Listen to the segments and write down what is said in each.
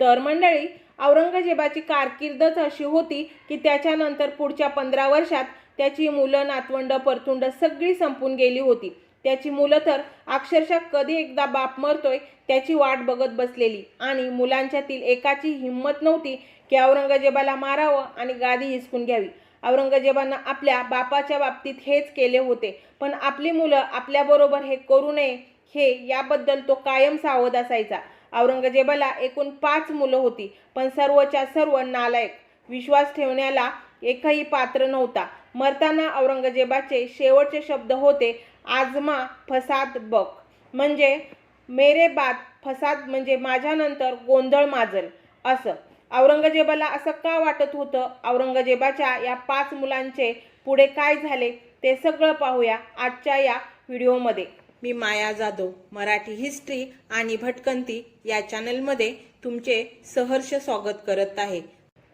तर मंडळी औरंगजेबाची कारकीर्दच अशी होती की त्याच्यानंतर पुढच्या पंधरा वर्षात त्याची मुलं नातवंड परतुंड सगळी संपून गेली होती. त्याची मुलं तर अक्षरशः कधी एकदा बाप मरतोय त्याची वाट बघत बसलेली. आणि मुलांच्यातील एकाची हिंमत नव्हती की औरंगजेबाला मारावं आणि गादी हिसकून घ्यावी. औरंगजेबानं आपल्या बापाच्या बाबतीत हेच केले होते. पण आपली मुलं आपल्याबरोबर हे करू नये हे याबद्दल तो कायम सावध असायचा. औरंगजेबाला एकूण पाच मुलं होती पण सर्वच्या सर्व नालायक. विश्वास ठेवण्याला एकही पात्र नव्हता. मरताना औरंगजेबाचे शेवटचे शब्द होते आजमा फसाद बक म्हणजे मेरे बाद फसाद म्हणजे माझ्यानंतर गोंधळ माजल असं. औरंगजेबाला असं का वाटत होतं? औरंगजेबाच्या या पाच मुलांचे पुढे काय झाले? ते सगळं पाहूया आजच्या या व्हिडिओमध्ये. मी माया जाधव मराठी हिस्ट्री आणि भटकंती या चॅनलमध्ये तुमचे सहर्ष स्वागत करत आहे.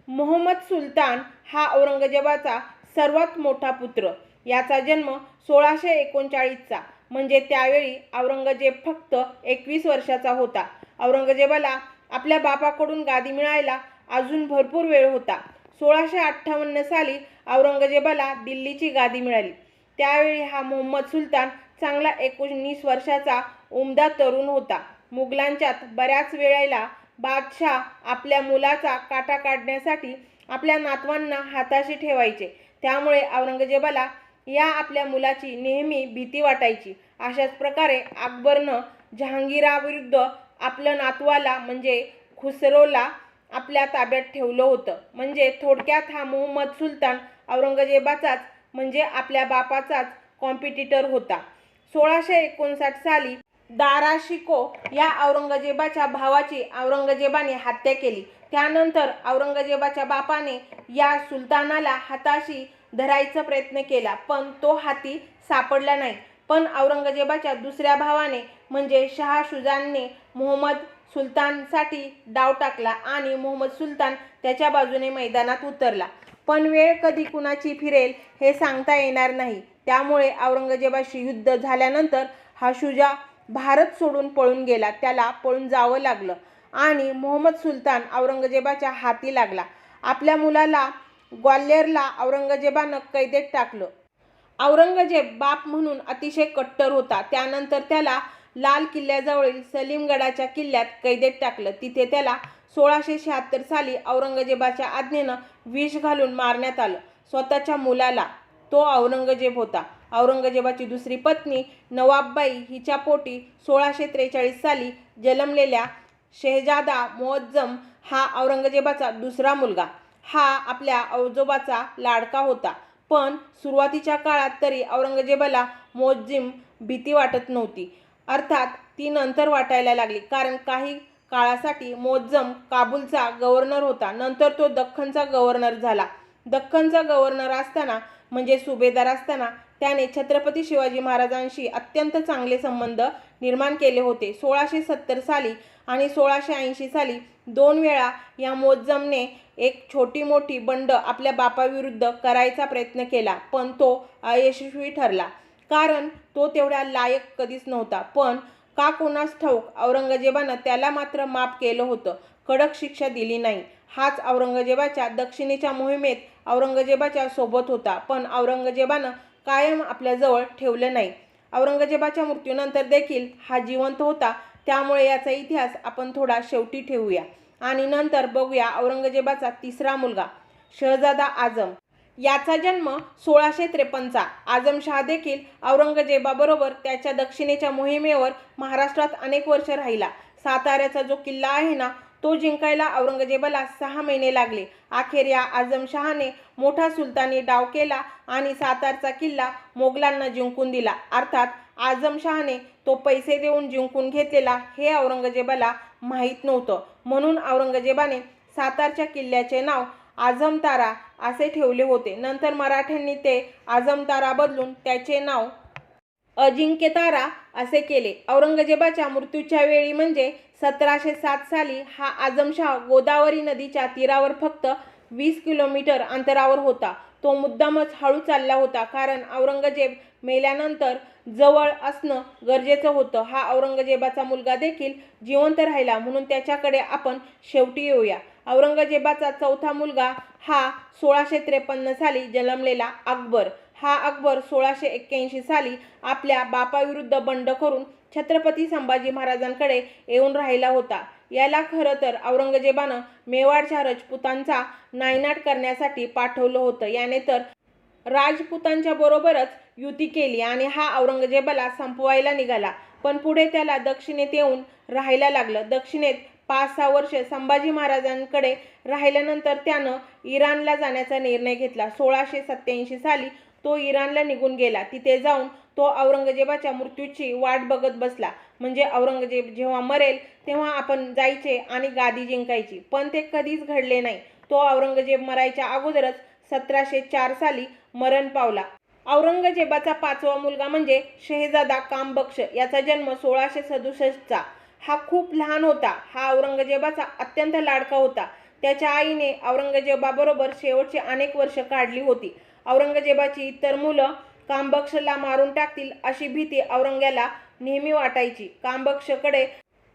मोहम्मद सुलतान हा औरंगजेबाचा सर्वात मोठा पुत्र. याचा जन्म सोळाशे एकोणचाळीसचा म्हणजे त्यावेळी औरंगजेब फक्त एकवीस वर्षाचा होता. औरंगजेबाला आपल्या बापाकडून गादी मिळायला अजून भरपूर वेळ होता. सोळाशे अठ्ठावन्न साली औरंगजेबाला दिल्लीची गादी मिळाली. त्यावेळी हा मोहम्मद सुलतान चांगला एकोणीस वर्षाचा उमदा तरुण होता. मुघलांच्यात बऱ्याच वेळेला बादशाह आपल्या मुलाचा काटा काढण्यासाठी आपल्या नातवांना हाताशी ठेवायचे. त्यामुळे औरंगजेबाला या आपल्या मुलाची नेहमी भीती वाटायची. अशाच प्रकारे अकबरनं जहांगीराविरुद्ध आपलं नातवाला म्हणजे खुसरोला आपल्या ताब्यात ठेवलं होतं. म्हणजे थोडक्यात हा मोहम्मद सुलतान औरंगजेबाचाच म्हणजे आपल्या बापाचाच कॉम्पिटिटर होता. सोळाशे एकोणसाठ साली दारा शिको या औरंगजेबाच्या भावाची औरंगजेबाने हत्या केली. त्यानंतर औरंगजेबाच्या बापाने या सुलतानाला हाताशी धरायचा प्रयत्न केला पण तो हाती सापडला नाही. पण औरंगजेबाच्या दुसऱ्या भावाने म्हणजे शहा शुजानने मोहम्मद सुलतानसाठी डाव टाकला आणि मोहम्मद सुलतान त्याच्या बाजूने मैदानात उतरला. पण वेळ कधी कुणाची फिरेल हे सांगता येणार नाही. त्यामुळे औरंगजेबाशी युद्ध झाल्यानंतर हा शुजा भारत सोडून पळून गेला. त्याला पळून जावं लागलं आणि मोहम्मद सुलतान औरंगजेबाच्या हाती लागला. आपल्या मुलाला ग्वाल्हेरला औरंगजेबानं कैदेत टाकलं. औरंगजेब बाप म्हणून अतिशय कट्टर होता. त्यानंतर त्याला लाल किल्ल्याजवळील सलीमगडाच्या किल्ल्यात कैदेत टाकलं. तिथे त्याला सोळाशे शहात्तर साली औरंगजेबाच्या आज्ञेनं विष घालून मारण्यात आलं. स्वतःच्या मुलाला तो औरंगजेब होता. औरंगजेबाची दुसरी पत्नी नवाबबाई हिच्या पोटी सोळाशे त्रेचाळीस साली जन्मलेल्या शेहजादा मोअज्जम हा औरंगजेबाचा दुसरा मुलगा. हा आपल्या औजोबाचा लाडका होता. पण सुरुवातीच्या काळात तरी औरंगजेबाला मोजिम भीती वाटत नव्हती. अर्थात ती नंतर वाटायला लागली. कारण काही काळासाठी मोज्जम काबूलचा गव्हर्नर होता. नंतर तो दख्खनचा गव्हर्नर झाला. दख्खनचा गव्हर्नर असताना म्हणजे सुभेदार असताना त्याने छत्रपती शिवाजी महाराजांशी अत्यंत चांगले संबंध निर्माण केले होते. सोळाशे सत्तर साली आणि सोळाशे ऐंशी साली दोन वेळा या मोज्जमने एक छोटी मोठी बंड आपल्या बापाविरुद्ध करायचा प्रयत्न केला पण तो अयशस्वी ठरला. कारण तो तेवढा लायक कधीच नव्हता. पण का कोणास ठाऊक औरंगजेबानं त्याला मात्र माफ केलं होतं. कडक शिक्षा दिली नाही. हाच औरंगजेबाच्या दक्षिणेच्या मोहिमेत औरंगजेबाच्या सोबत होता. पण औरंगजेबानं कायम आपल्याजवळ ठेवलं नाही. औरंगजेबाच्या मृत्यूनंतर देखील हा जिवंत होता. त्यामुळे याचा इतिहास आपण थोडा शेवटी ठेवूया. आणि नंतर बघूया औरंगजेबाचा तिसरा मुलगा शहजादा आझम याचा जन्म सोळाशे त्रेपन्नचा. आझमशहा देखील औरंगजेबाबरोबर त्याच्या दक्षिणेच्या मोहिमेवर महाराष्ट्रात अनेक वर्ष राहिला. साताऱ्याचा जो किल्ला आहे ना तो जिंकायला औरंगजेबाला सहा महिने लागले. अखेर या आझमशहाने मोठा सुलतानी डाव केला आणि सातारचा किल्ला मोगलांना जिंकून दिला. अर्थात आझमशहाने तो पैसे देऊन जिंकून घेतलेला हे औरंगजेबाला माहीत नव्हतं. म्हणून औरंगजेबाने सातारच्या किल्ल्याचे नाव आझमतारा असे ठेवले होते. नंतर मराठ्यांनी ते आझमतारा बदलून त्याचे नाव अजिंक्यतारा असे केले. औरंगजेबाच्या मृत्यूच्या वेळी म्हणजे सतराशे सात साली हा आझमशाह गोदावरी नदीच्या तीरावर फक्त वीस किलोमीटर अंतरावर होता. तो मुद्दामच हळू चालला होता कारण औरंगजेब मेल्यानंतर जवळ असणं गरजेचं होतं. हा औरंगजेबाचा मुलगा देखील जिवंत राहिला म्हणून त्याच्याकडे आपण शेवटी येऊया. औरंगजेबाचा चौथा मुलगा हा सोळाशे त्रेपन्न साली जन्मलेला अकबर. हा अकबर सोळाशे एक्क्याऐंशी साली आपल्या बापाविरुद्ध बंड करून छत्रपती संभाजी महाराजांकडे येऊन राहिला होता. याला खरं तर औरंगजेबानं मेवाडच्या राजपुतांचा नायनाट करण्यासाठी पाठवलं होतं. याने तर राजपुतांच्या बरोबरच युती केली आणि हा औरंगजेबाला संपवायला निघाला. पण पुढे त्याला दक्षिणेत येऊन राहायला लागलं. दक्षिणेत पाच सहा वर्ष संभाजी महाराजांकडे राहिल्यानंतर त्यानं इराणला जाण्याचा निर्णय घेतला. सोळाशे सत्याऐंशी साली तो इराणला निघून गेला. तिथे जाऊन तो औरंगजेबाच्या मृत्यूची वाट बघत बसला. म्हणजे औरंगजेब जेव्हा मरेल तेव्हा आपण जायचे आणि गादी जिंकायची. पण ते कधीच घडले नाही. तो औरंगजेब मरायच्या अगोदरच सतराशे चार साली मरण पावला. औरंगजेबाचा पाचवा मुलगा म्हणजे शहजादा कामबक्ष याचा जन्म सोळाशे सदुसष्टचा. हा खूप लहान होता. हा औरंगजेबाचा अत्यंत लाडका होता. त्याच्या आईने औरंगजेबाबरोबर शेवटची अनेक वर्ष काढली होती. औरंगजेबाची इतर मुलं कामबक्षला मारून टाकतील अशी भीती औरंग्याला नेहमी वाटायची. कामबक्षकडे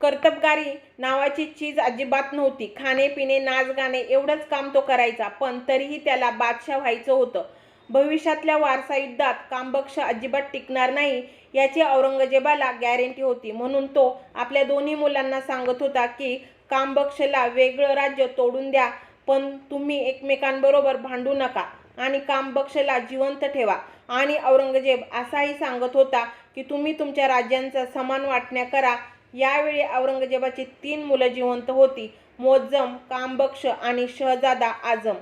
कर्तबगारी नावाची चीज अजिबात नव्हती. खाणे पिणे नाच गाणे एवढंच काम तो करायचा पण तरीही त्याला बादशाह व्हायचं होतं. भविष्यातल्या वारसा युद्धात कामबक्ष अजिबात टिकणार नाही याची औरंगजेबाला गॅरंटी होती. म्हणून तो आपल्या दोन्ही मुलांना सांगत होता की कामबक्षला वेगळं राज्य तोडून द्या पण तुम्ही एकमेकांबरोबर भांडू नका आणि कामबक्षला जिवंत ठेवा. आणि औरंगजेब असाही सांगत होता की तुम्ही तुमच्या राज्यांचा समान वाटण्या करा. यावेळी औरंगजेबाची तीन मुलं जिवंत होती. मोज्जम कामबक्ष आणि शहजादा आझम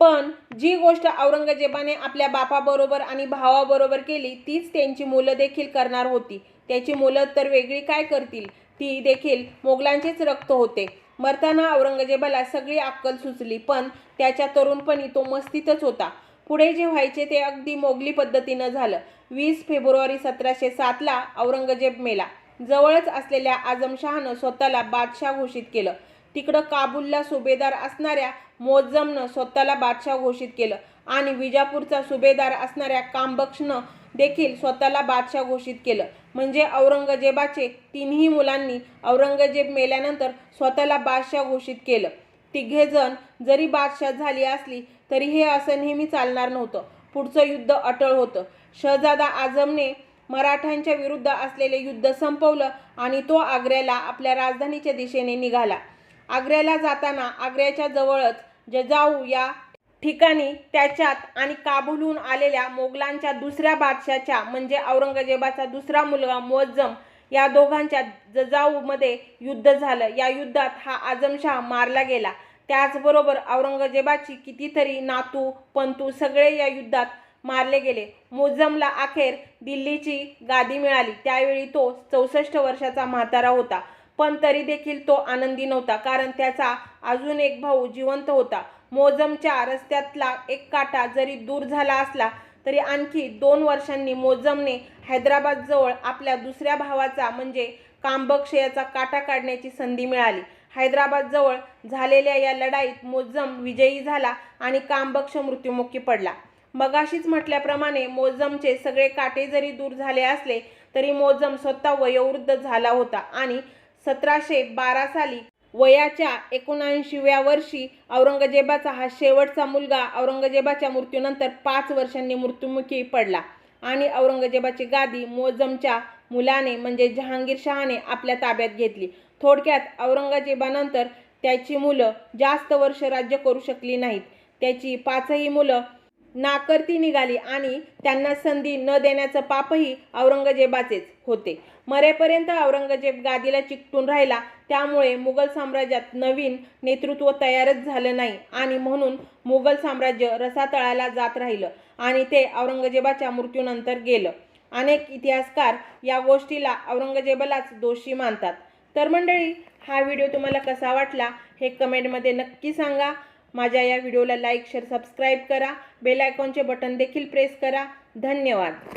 पण जी गोष्ट औरंगजेबाने आपल्या बापाबरोबर आणि भावाबरोबर केली तीच त्यांची मुलं देखील करणार होती. त्याची मुलं तर वेगळी काय करतील? ती देखील मोगलांचेच रक्त होते. मरताना औरंगजेबाला सगळी अक्कल सुचली पण त्याच्या तरुणपणी तो मस्तीतच होता. पुढे जे व्हायचे ते अगदी मोगली पद्धतीनं झालं. वीस फेब्रुवारी सतराशे सातला औरंगजेब मेला. जवळच असलेल्या आझमशहानं स्वतःला बादशाह घोषित केलं. तिकडं काबूलला सुभेदार असणाऱ्या मोज्जमनं स्वतःला बादशाह घोषित केलं. आणि विजापूरचा सुभेदार असणाऱ्या कामबक्षनं देखील स्वतःला बादशाह घोषित केलं. म्हणजे औरंगजेबाचे तिन्ही मुलांनी औरंगजेब मेल्यानंतर स्वतःला बादशाह घोषित केलं. तिघेजण जरी बादशाह झाली असली तरी हे असं नेहमी चालणार नव्हतं. पुढचं युद्ध अटळ होतं. शहजादा आझमने मराठ्यांच्या विरुद्ध असलेले युद्ध संपवलं आणि तो आग्र्याला आपल्या राजधानीच्या दिशेने निघाला. आग्र्याला जाताना आग्र्याच्या जवळच जजाऊ या ठिकाणी त्याच्यात आणि काबूलहून आलेल्या मोगलांच्या दुसऱ्या बादशाच्या म्हणजे औरंगजेबाचा दुसरा मुलगा मुअज्जम या दोघांच्या जजाऊमध्ये युद्ध झालं. या युद्धात हा आझमशाह मारला गेला. त्याचबरोबर औरंगजेबाची कितीतरी नातू पंतू सगळे या युद्धात मारले गेले. मुझम्मला अखेर दिल्लीची गादी मिळाली. त्यावेळी तो चौसष्ट वर्षाचा म्हातारा होता. पण तरी देखील तो आनंदी नव्हता कारण त्याचा अजून एक भाऊ जिवंत होता. मोजमच्या रस्त्यातला एक काटा जरी दूर झाला असला तरी आणखी दोन वर्षांनी मोजमने हैदराबादजवळ आपल्या दुसऱ्या भावाचा म्हणजे कांबक्षयाचा काटा काढण्याची संधी मिळाली. हैदराबादजवळ झालेल्या या लढाईत मोजम विजयी झाला आणि कांबक्ष मृत्युमुखी पडला. मगाशीच म्हटल्याप्रमाणे मोजमचे सगळे काटे जरी दूर झाले असले तरी मोजम स्वतः वयोवृद्ध झाला होता आणि सतराशे बारा साली वयाच्या एकोणऐंशीव्या वर्षी औरंगजेबाचा हा शेवटचा मुलगा औरंगजेबाच्या मृत्यूनंतर पाच वर्षांनी मृत्युमुखी पडला. आणि औरंगजेबाची गादी मोजमच्या मुलाने म्हणजे जहांगीर शहाने आपल्या ताब्यात घेतली. थोडक्यात औरंगजेबानंतर त्याची मुलं जास्त वर्ष राज्य करू शकली नाहीत. त्याची पाचही मुलं नाकर्ती निघाली आणि त्यांना संधी न देण्याचं पापही औरंगजेबाचेच होते. मरेपर्यंत औरंगजेब गादीला चिकटून राहिला. त्यामुळे मुघल साम्राज्यात नवीन नेतृत्व तयारच झालं नाही आणि म्हणून मुघल साम्राज्य रसातळाला जात राहिलं आणि ते औरंगजेबाच्या मृत्यूनंतर गेलं. अनेक इतिहासकार या गोष्टीला औरंगजेबालाच दोषी मानतात. तर मंडळी हा व्हिडिओ तुम्हाला कसा वाटला हे कमेंटमध्ये नक्की सांगा. माझ्या या व्हिडिओला लाईक शेअर सबस्क्राईब करा. बेल आयकॉनचे बटन देखील प्रेस करा. धन्यवाद.